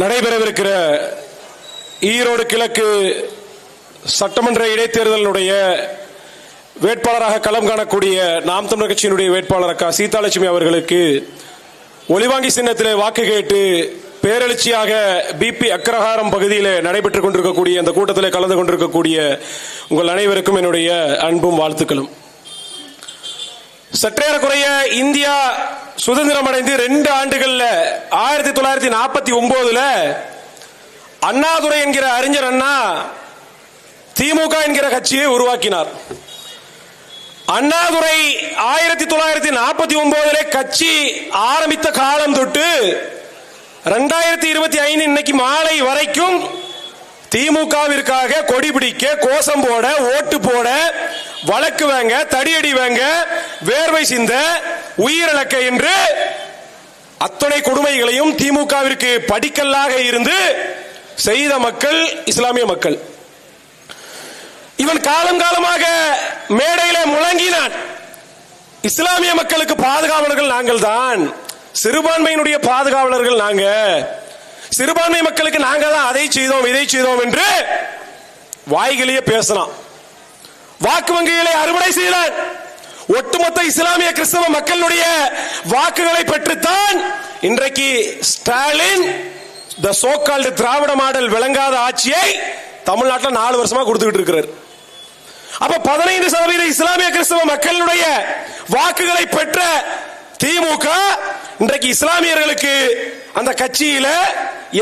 நடைபெறவிருக்கிற ஈரோடு கிழக்கு சட்டமன்ற இடைத்தேர்தலினுடைய வேட்பாளராக களம் காணக்கூடிய நாம் தமிழர் கட்சியினுடைய வேட்பாளர் அக்கா சீதாலட்சுமி அவர்களுக்கு ஒலிவாங்கி சின்னத்திலே வாக்கு கேட்டு பேரெழுச்சியாக பிபி அக்ரஹாரம் பகுதியில் நடைபெற்றுக் கொண்டிருக்கக்கூடிய அந்த கூட்டத்தில் கலந்து கொண்டிருக்கக்கூடிய உங்கள் அனைவருக்கும் என்னுடைய அன்பும் வாழ்த்துக்களும். சற்றேறக்குறைய இந்தியா சுதந்திரம் அடைந்து ரெண்டு ஆண்டுகள்ல ஆயிரத்தி தொள்ளாயிரத்தி நாற்பத்தி ஒன்பதுல அண்ணாதுரை என்கிற அறிஞர் அண்ணா திமுக என்கிற கட்சியை உருவாக்கினார். அண்ணாதுரை ஆயிரத்தி தொள்ளாயிரத்தி நாற்பத்தி ஒன்பதுல கட்சி ஆரம்பித்த காலம் தொட்டு ரெண்டாயிரத்தி இருபத்தி ஐந்து இன்னைக்கு மாலை வரைக்கும் திமுகவிற்காக கொடி பிடிக்க கோஷம் போட ஓட்டு போட வழக்கு வாங்க தடியடி வாங்க வேர்வை சிந்த உயிரிழக்க என்று அத்தனை கொடுமைகளையும் திமுகவிற்கு படிக்கல்லாக இருந்து செய்த மக்கள் இஸ்லாமிய மக்கள். இவன் காலம் காலமாக மேடையில முழங்கினான். இஸ்லாமிய மக்களுக்கு பாதுகாவலர்கள் நாங்கள் தான். சிறுபான்மையினுடைய பாதுகாவலர்கள் நாங்க. சிறுபான்மை மக்களுக்கு நாங்கள் தான் அதை செய்தோம் இதை செய்தோம் என்று வாய்களையே பேசலாம். வாக்கு வங்கிகளை அறுவடை செய்தான் ஒட்டுமொத்த இஸ்லாமிய கிறிஸ்தவ மக்களுடைய வாக்குகளை பெற்றுத்தான் இன்றைக்கு Stalin the so called Dravida model விளங்காத ஆட்சியை தமிழ்நாட்டில் நாலு வருஷமா கொடுத்துக்கிட்டு இருக்கிறார். அப்ப பதினைந்து சதவீத இஸ்லாமிய கிறிஸ்தவ மக்களுடைய வாக்குகளை பெற்ற திமுக இன்றைக்கு இஸ்லாமியர்களுக்கு அந்த கட்சியில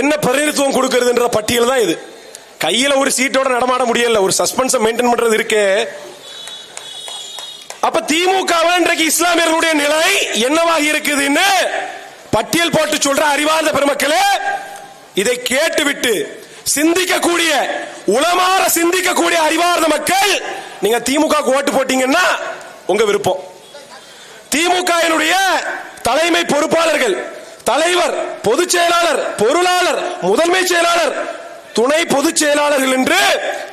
என்ன பிரதிநிதித்துவம் கொடுக்கிறதுன்ற பட்டியல் தான் இது. கையில ஒரு சீட்டோட நடமாட முடியல. ஒரு சஸ்பென்ஸை மெயின்டைன் பண்றது இருக்கு. அப்ப திமுக இன்றைக்கு இஸ்லாமியர்களுடைய நிலை என்னவாக இருக்குதுன்னு பட்டியல் போட்டு சொல்ற அறிவார்ந்த பெருமக்களே இதை கேட்டுவிட்டு சிந்திக்கக்கூடிய உளமாற சிந்திக்கக்கூடிய அறிவார்ந்த மக்கள் நீங்க திமுக ஓட்டு போட்டீங்கன்னா உங்க விருப்பம். திமுக தலைமை பொறுப்பாளர்கள் தலைவர் பொதுச் செயலாளர் பொருளாளர் முதன்மை செயலாளர் துணை பொதுச் செயலாளர்கள் என்று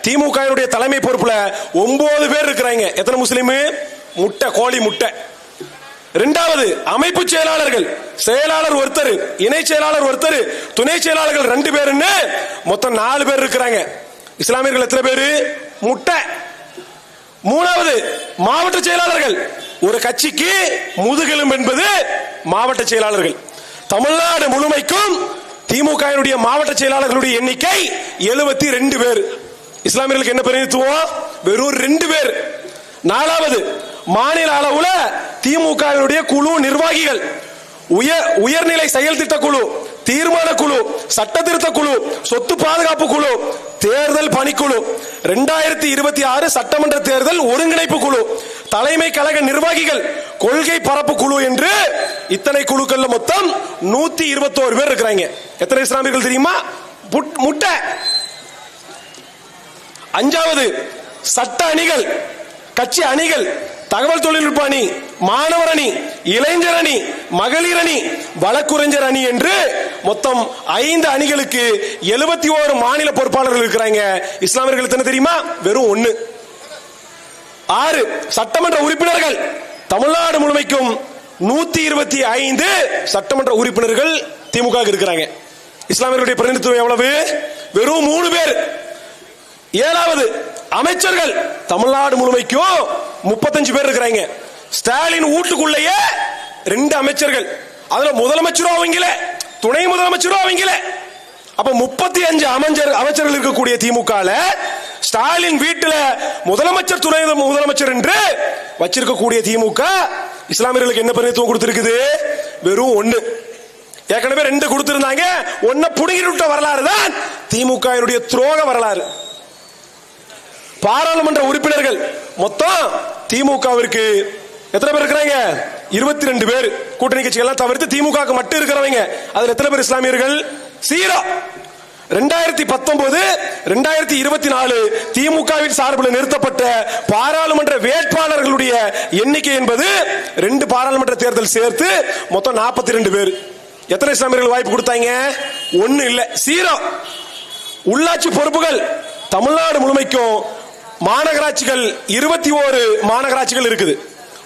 திமுக தலைமை பொறுப்புல ஒன்பது பேர் இருக்கிறாங்க. எத்தனை முஸ்லீம்? முட்டை கோழி முட்டை. இரண்டாவது அமைப்பு செயலாளர்கள். செயலாளர் ஒருத்தர் இணை செயலாளர் ஒருத்தர் துணை செயலாளர்கள் ரெண்டு பேருன்னு மொத்தம் நாலு பேர் இருக்கிறாங்க. இஸ்லாமியர்கள் எத்தனை பேரு? முட்டை. மூணாவது மாவட்ட செயலாளர்கள். ஒரு கட்சிக்கு முதுகெலும் என்பது மாவட்ட செயலாளர்கள். தமிழ்நாடு முழுமைக்கும் திமுக மாவட்ட செயலாளர்களுடைய எண்ணிக்கை எழுபத்தி ரெண்டு பேர். இஸ்லாமியர்களுக்கு என்ன பிரதிநிதித்துவம்? வெறும் ரெண்டு பேர். நாலாவது மாநில அளவுல திமுக குழு நிர்வாகிகள். உயர் உயர்நிலை செயல் திட்ட குழு தீர்மான குழு சட்ட திருத்த குழு சொத்து பாதுகாப்பு குழு தேர்தல் பணிக்குழு இரண்டாயிரத்தி இருபத்தி ஆறு சட்டமன்ற தேர்தல் ஒருங்கிணைப்பு குழு. தலைமை கழக நிர்வாகிகள் கொள்கை பரப்பு குழு என்று இத்தனை குழுக்கள்ல மொத்தம் நூத்தி இருபத்தோரு பேர் இருக்கிறாங்க. எத்தனை இஸ்லாமியர்கள் தெரியுமா? புட்- முட்டை. அஞ்சாவது சட்ட அணிகள் கட்சி அணிகள் தகவல் தொழில்நுட்ப அணி மாணவர் அணி இளைஞர் அணி மகளிர் அணி வழக்குரைஞர் அணி என்று மொத்தம் ஐந்து அணிகளுக்கு எழுபத்தி ஓரு மாநில பொறுப்பாளர்கள் இருக்கிறாங்க. இஸ்லாமியர்கள் தெரியுமா? வெறும் ஒன்னு ஆறு சட்டமன்ற உறுப்பினர்கள். தமிழ்நாடு முழுமைக்கும் நூத்தி இருபத்தி ஐந்து சட்டமன்ற உறுப்பினர்கள் திமுக இருக்கிறாங்க. இஸ்லாமியர்களுடைய பிரதிநிதித்துவம் எவ்வளவு? வெறும் மூணு பேர். ஏழாவது அமைச்சர்கள். தமிழ்நாடு முழுமைக்கும் முப்பத்தஞ்சு பேர் இருக்கிறாங்க. ஸ்டாலின் வீட்டுக்குள்ளேயே ரெண்டு அமைச்சர்கள். அதுல முதலமைச்சரும் அவங்கள. துணை முதலமைச்சரும் அவங்கள. அப்ப முப்பத்தி அஞ்சு அமைச்சர் அமைச்சர்கள் இருக்கக்கூடிய திமுக ஸ்டாலின் வீட்டில் முதலமைச்சர் துணை முதலமைச்சர் என்று வச்சிருக்கக்கூடிய திமுக இஸ்லாமியர்களுக்கு என்ன பிரதித்துவம் கொடுத்திருக்குது? வெறும் ஒண்ணு. ஏற்கனவே ரெண்டு கொடுத்திருந்தாங்க. ஒன்ன புடுங்கிட்டு வரலாறு தான் திமுக துரோக வரலாறு. பாராளுமன்ற உறுப்பினர்கள் மொத்தம் திமுகவிற்கு எத்தனை பேர் இருக்கிறாங்க? இருபத்தி ரெண்டு பேர். கூட்டணி கட்சிகள் தவிர்த்து திமுக மட்டும் இருக்கிறவங்க. அதுல எத்தனை பேர் இஸ்லாமியர்கள்? சீரோ. ரெண்டாயிரத்தி பத்தொன்பது ரெண்டாயிரத்தி இருபத்தி நாலு திமுகவின் சார்பில் நிறுத்தப்பட்ட பாராளுமன்ற வேட்பாளர்களுடைய எண்ணிக்கை என்பது ரெண்டு பாராளுமன்ற தேர்தல் சேர்த்து மொத்தம் நாற்பத்தி ரெண்டு பேர். எத்தனை இஸ்லாமியர்கள் வாய்ப்பு கொடுத்தாங்க? ஒன்னு இல்ல. சீரோ. உள்ளாட்சி பொறுப்புகள் தமிழ்நாடு முழுமைக்கும் மாநகராட்சிகள் இருபத்தி ஓரு மாநகராட்சிகள் இருக்குது.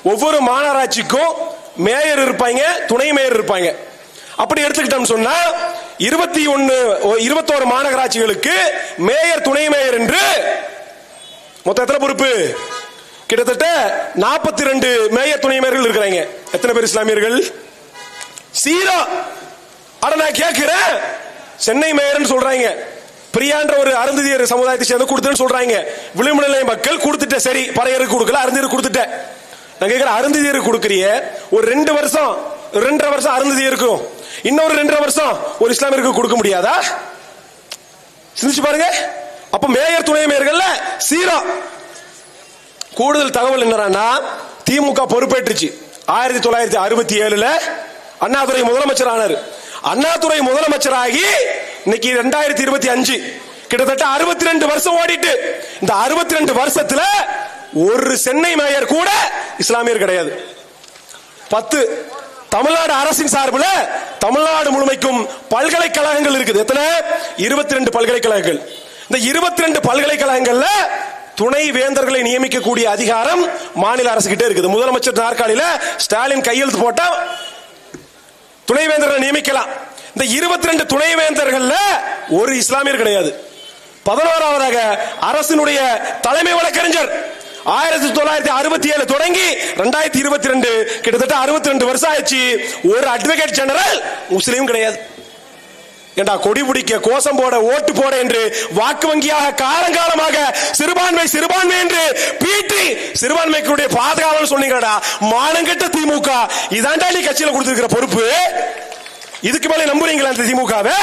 ஒவ்வொரு மாநகராட்சிக்கும் மேயர் இருப்பாங்க துணை மேயர் இருப்பாங்க. அப்படி எடுத்துக்கிட்டோம் சொன்னா இருபத்தி ஒன்னு இருபத்தோரு மாநகராட்சிகளுக்கு மேயர் துணை மேயர் என்று மொத்தம் எத்தனை பொறுப்பு? கிட்டத்தட்ட நாற்பத்தி ரெண்டு மேயர் துணை மேயர்கள் இருக்கிறாங்க. எத்தனை பேர் இஸ்லாமியர்கள்? சீரா அட நான் கேட்கிறேன். சென்னை மேயர்னு சொல்றாங்க. பிரியான்ற ஒரு அருந்ததியர் சமுதாயத்தை சேர்ந்து கொடுத்துன்னு சொல்றாங்க. விளிம்பு நிலை மக்கள் கொடுத்துட்ட சரி பறையருக்கு கொடுக்கல அருந்ததியர் கொடுத்துட்டேன் நான் கேட்கிறேன் அருந்ததியர் கொடுக்குறிய ஒரு ரெண்டு வருஷம் ரெண்டரை வருஷம் அருந்ததியருக்கும் இன்னொரு ரெண்டரை வருஷம் ஒரு இஸ்லாமியருக்கு கொடுக்க முடியாதா? சிந்திச்சு பாருங்க. அப்ப மேயர் துணை மேயர்கள்ல சீரா. கூடுதல் தகவல் என்னன்னா திமுக பொறுப்பேற்றுச்சு. ஆயிரத்தி தொள்ளாயிரத்தி அறுபத்தி ஏழுல அண்ணாதுரை முதலமைச்சர் ஆனார். அண்ணாதுரை முதலமைச்சராகி இன்னைக்கு ரெண்டாயிரத்தி இருபத்தி அஞ்சு. கிட்டத்தட்ட அறுபத்தி ரெண்டு வருஷம் ஓடிட்டு. இந்த அறுபத்தி ரெண்டு வருஷத்துல ஒரு சென்னை மேயர் கூட இஸ்லாமியர் கிடையாது. பத்து தமிழ்நாடு அரசின் சார்பில் தமிழ்நாடு முழுமைக்கும் பல்கலைக்கழகங்கள் இருக்குது. எத்தனை? இருபத்தி ரெண்டு பல்கலைக்கழகங்கள். இந்த இருபத்தி ரெண்டு பல்கலைக்கழகங்கள்ல துணை வேந்தர்களை நியமிக்கக்கூடிய அதிகாரம் மாநில அரசு கிட்ட இருக்குது. முதலமைச்சர் நாற்காலியில ஸ்டாலின் கையெழுத்து போட்டா துணை வேந்தர்களை நியமிக்கலாம். இந்த இருபத்தி ரெண்டு துணை வேந்தர்கள்ல ஒரு இஸ்லாமியர் கிடையாது. பதினோராவதாக அரசினுடைய தலைமை வழக்கறிஞர் ஆயிரத்தி தொள்ளாயிரத்தி அறுபத்தி ஏழு தொடங்கி ரெண்டாயிரத்தி இருபத்தி ரெண்டு கிட்டத்தட்ட அறுபத்தி ரெண்டு வருஷம் ஆயிடுச்சு. ஒரு அட்வொகேட் ஜெனரல் முஸ்லீம் கிடையாது. ஏண்டா கொடி பிடிக்க கோஷம் போட ஓட்டு போட என்று வாக்கு வங்கியாக காலங்காலமாக சிறுபான்மை சிறுபான்மை என்று பீட்டி சிறுபான்மைக்குடைய பாதுகாவல் சொன்னீங்கடா மானங்கெட்ட திமுக. இதாண்டா நீ கட்சியில கொடுத்திருக்கிற பொறுப்பு? இதுக்கு மேல நம்புறீங்களா இந்த திமுகவை?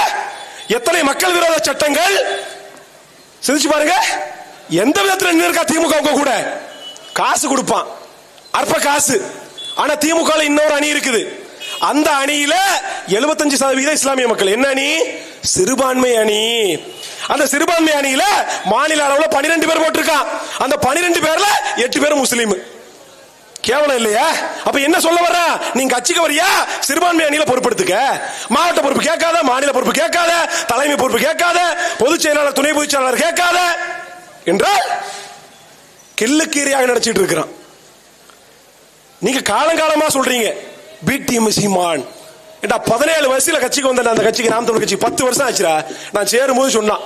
எத்தனை மக்கள் விரோத சட்டங்கள்? சிந்திச்சு பாருங்க. எந்த விதத்தில் நின்று இருக்கா திமுக கூட? காசு கொடுப்பான். அற்ப காசு. ஆனா திமுக இன்னொரு அணி இருக்குது. அந்த அணியில 75% சதவீத இஸ்லாமிய மக்கள். என்ன அணி? சிறுபான்மை அணி. அந்த சிறுபான்மை அணியில மாநில அளவுல 12 பேர் போட்டிருக்கான். அந்த 12 பேர்ல எட்டு பேர் முஸ்லீம். கேவலம் இல்லையா? அப்ப என்ன சொல்ல வர்ற? நீங்க கட்சிக்கு வரியா? சிறுபான்மை அணியில பொறுப்படுத்துக்க. மாவட்ட பொறுப்பு கேட்காத மாநில பொறுப்பு கேட்காத தலைமை பொறுப்பு கேட்காத பொதுச் செயலாளர் துணை பொதுச் செயலாளர் கேட்காத. என்றால் கில்லுக்கீரையாக நினைச்சிட்டு இருக்கிறான். நீங்க காலங்காலமா சொல்றீங்க பி சீமான். ஏண்டா பதினேழு வயசுல கட்சிக்கு வந்த அந்த கட்சிக்கு நாம் தமிழ் கட்சி பத்து வருஷம் ஆச்சுரா நான் சேரும்போது சொன்னான்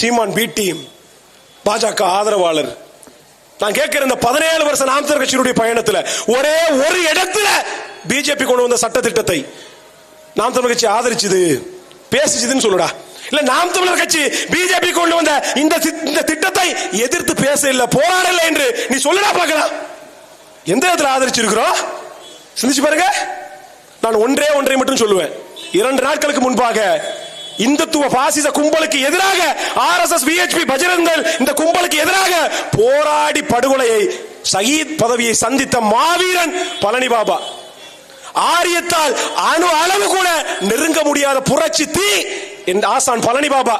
சீமான் பி டீம் பாஜக ஆதரவாளர். நான் கேட்கிற இந்த பதினேழு வருஷம் நாம் தமிழ் கட்சியினுடைய பயணத்துல ஒரே ஒரு இடத்துல பிஜேபி கொண்டு வந்த சட்ட திட்டத்தை நாம் தமிழ் கட்சி ஆதரிச்சது பேசிச்சதுன்னு சொல்லுடா. இல்ல நாம் தமிழர் கட்சி பிஜேபி கொண்டு வந்த இந்த தி- இந்த திட்டத்தை எதிர்த்து பேச இல்ல போராடல என்று நீ சொல்லுடா பார்க்கலாம் எந்த இடத்துல ஆதரிச்சிருக்கிறோம் சிந்திச்சு பாருங்க. நான் ஒன்றே ஒன்றை மட்டும் சொல்லுவேன். இரண்டு நாட்களுக்கு முன்பாக இந்துத்துவ பாசிச கும்பலுக்கு எதிராக R S S V H P பஜரங்கள் இந்த கும்பலுக்கு எதிராக போராடி படுகொலையை சயீத் பதவியை சந்தித்த மாவீரன் பழனி பாபா. ஆரியத்தால் அணு அளவு கூட நெருங்க முடியாத புரட்சி தீ என் ஆசான் பழனி பாபா.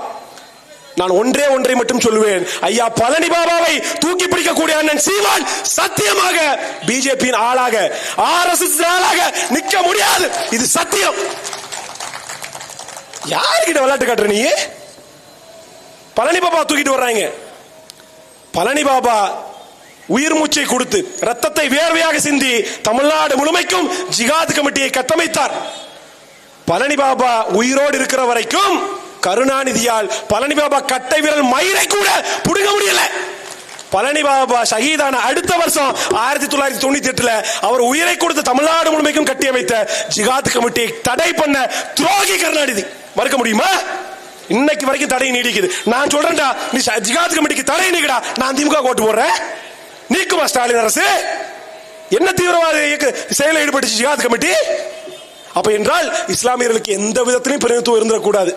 நான் ஒன்றே ஒன்றை மட்டும் சொல்லுவேன். ஐயா பழனி பாபாவை தூக்கி பிடிக்கக்கூடிய அண்ணன் சீமான் சத்தியமாக பிஜேபியின் ஆளாக ஆர் எஸ் ஆளாக நிக்க முடியாது. இது சத்தியம். யாருக்கிட்ட விளையாட்டு காட்டுற நீ? பழனி பாபா தூக்கிட்டு வர்றாங்க. பழனி பாபா உயிர் மூச்சை கொடுத்து ரத்தத்தை வேர்வையாக சிந்தி தமிழ்நாடு முழுமைக்கும் ஜிகாத் கமிட்டியை கட்டமைத்தார். பழனி பாபா உயிரோடு இருக்கிற வரைக்கும் கருணாநிதியால் பழனி பாபா கட்டை விரல் மயிரை கூட புடுங்க முடியல. பழனி பாபா ஷஹீதான அடுத்த வருஷம் ஆயிரத்தி தொள்ளாயிரத்தி தொண்ணூத்தி எட்டுல அவர் உயிரை கொடுத்த தமிழ்நாடு முழுமைக்கும் கட்டியமைத்த ஜிகாத் கமிட்டியை தடை பண்ண துரோகி கருணாநிதி. மறுக்க முடியுமா? இன்னைக்கு வரைக்கும் தடை நீடிக்குது. நான் சொல்றேன்டா நீ ஜிகாத் கமிட்டிக்கு தடை நீக்கடா. நான் திமுக ஓட்டு போடுறேன். நீக்குமா ஸ்டாலின் அரசு? என்ன தீவிரவாத இயக்க செயலில் ஈடுபட்டுச்சு ஜிகாத் கமிட்டி அப்ப என்றால் இஸ்லாமியர்களுக்கு எந்த விதத்திலையும் பிரதிநிதித்துவம் இருந்துடக்கூடாது.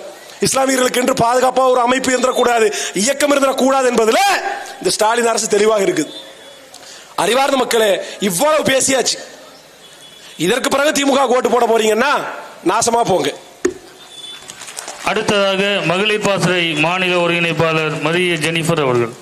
இஸ்லாமியர்களுக்கு என்று பாதுகாப்பாக ஒரு அமைப்பு இருந்துடக்கூடாது இயக்கம் இருந்துடக்கூடாது என்பதில் இந்த ஸ்டாலின் அரசு தெளிவாக இருக்குது. அறிவார்ந்த மக்களே இவ்வளவு பேசியாச்சு. இதற்கு பிறகு திமுக ஓட்டு போட போறீங்கன்னா நாசமா போங்க. அடுத்ததாக மகளிர் பாசறை மாநில ஒருங்கிணைப்பாளர் மரிய ஜெனிஃபர் அவர்கள்.